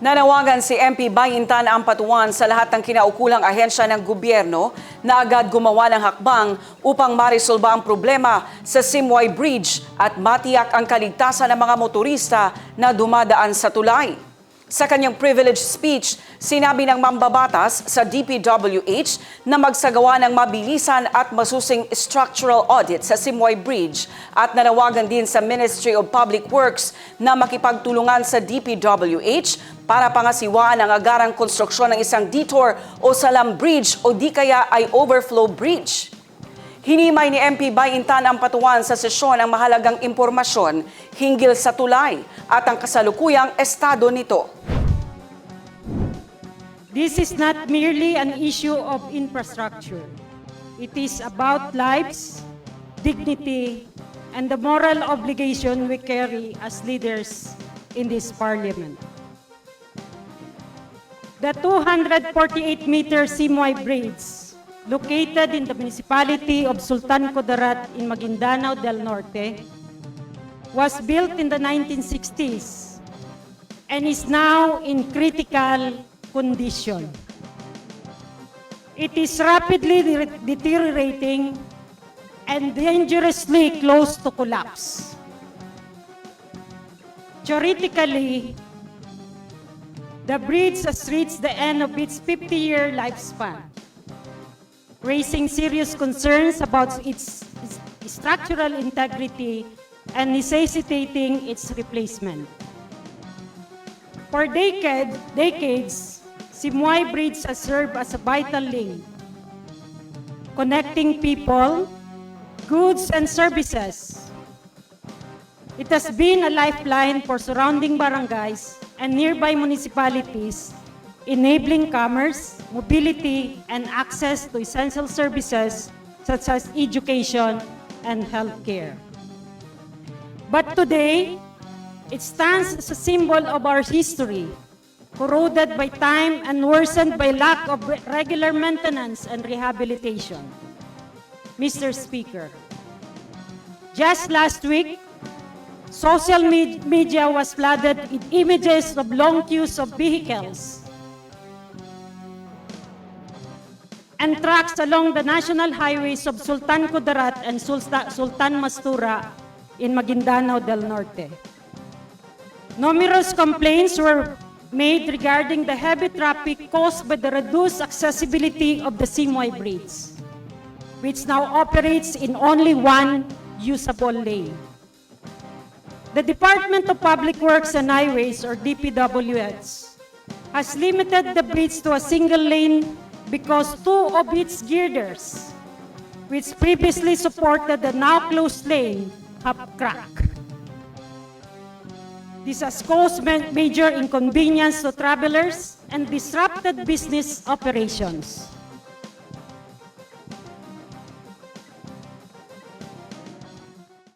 Nanawagan si MP Bayintan Ampatuan sa lahat ng kinaukulang ahensya ng gobyerno na agad gumawa ng hakbang upang marisolba ang problema sa Simway Bridge at matiyak ang kaligtasan ng mga motorista na dumadaan sa tulay. Sa kanyang privilege speech, sinabi ng mambabatas sa DPWH na magsagawa ng mabilisan at masusing structural audit sa Simoy Bridge at nanawagan din sa Ministry of Public Works na makipagtulungan sa DPWH para pangasiwaan ang agarang konstruksyon ng isang detour o salam bridge o di kaya ay overflow bridge. Hinimay ni MP Bayintan ang patuwan sa sesyon ang mahalagang impormasyon hinggil sa tulay at ang kasalukuyang estado nito. This is not merely an issue of infrastructure. It is about lives, dignity, and the moral obligation we carry as leaders in this parliament. The 248-meter Simoy Bridge, located in the municipality of Sultan Kudarat in Maguindanao del Norte, was built in the 1960s and is now in critical condition. It is rapidly de- deteriorating and dangerously close to collapse. Theoretically, the bridge has reached the end of its 50-year lifespan, raising serious concerns about its, structural integrity and necessitating its replacement. For decade, decades, Simoy Bridge has served as a vital link, connecting people, goods, and services. It has been a lifeline for surrounding barangays and nearby municipalities, enabling commerce, mobility, and access to essential services such as education and healthcare. But today, it stands as a symbol of our history, corroded by time and worsened by lack of regular maintenance and rehabilitation. Mr. Speaker, just last week, social me- media was flooded with images of long queues of vehicles and trucks along the national highways of Sultan Kudarat and Sulta- Sultan Mastura in Maguindanao del Norte. Numerous complaints were made regarding the heavy traffic caused by the reduced accessibility of the Simoy Bridge, which now operates in only one usable lane. The Department of Public Works and Highways, or DPWH, has limited the bridge to a single lane because two of its girders, which previously supported the now closed lane, have cracked. This has caused ma- major inconvenience to travelers and disrupted business operations.